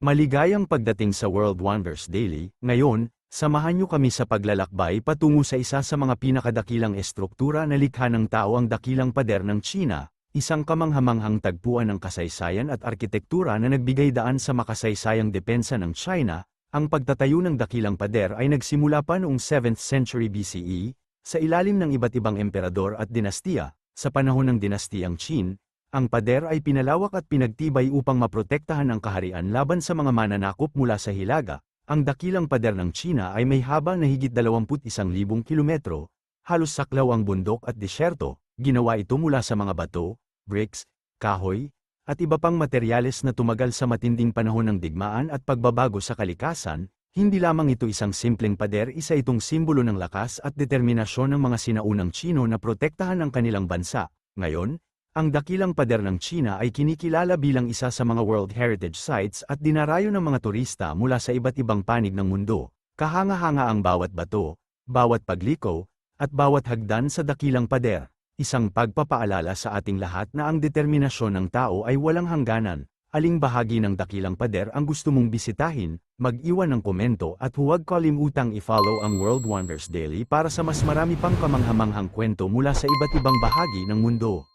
Maligayang pagdating sa World Wonders Daily, ngayon, samahan niyo kami sa paglalakbay patungo sa isa sa mga pinakadakilang estruktura na likha ng tao ang dakilang pader ng China, isang kamanghamanghang tagpuan ng kasaysayan at arkitektura na nagbigay daan sa makasaysayang depensa ng China, ang pagtatayo ng dakilang pader ay nagsimula pa noong 7th century BCE, sa ilalim ng iba't ibang emperador at dinastiya, sa panahon ng dinastiyang Qin, ang pader ay pinalawak at pinagtibay upang maprotektahan ang kaharian laban sa mga mananakop mula sa Hilaga. Ang dakilang pader ng China ay may haba na higit 21,000 kilometro, halos saklaw ang bundok at disyerto, ginawa ito mula sa mga bato, bricks, kahoy, at iba pang materyales na tumagal sa matinding panahon ng digmaan at pagbabago sa kalikasan, hindi lamang ito isang simpleng pader isa itong simbolo ng lakas at determinasyon ng mga sinaunang Chino na protektahan ang kanilang bansa. Ngayon, ang dakilang pader ng China ay kinikilala bilang isa sa mga World Heritage Sites at dinarayo ng mga turista mula sa iba't ibang panig ng mundo. Kahanga-hanga ang bawat bato, bawat pagliko, at bawat hagdan sa dakilang pader. Isang pagpapaalala sa ating lahat na ang determinasyon ng tao ay walang hangganan. Aling bahagi ng dakilang pader ang gusto mong bisitahin, mag-iwan ng komento at huwag kalimutang i-follow ang World Wonders Daily para sa mas marami pang kamanghamanghang kwento mula sa iba't ibang bahagi ng mundo.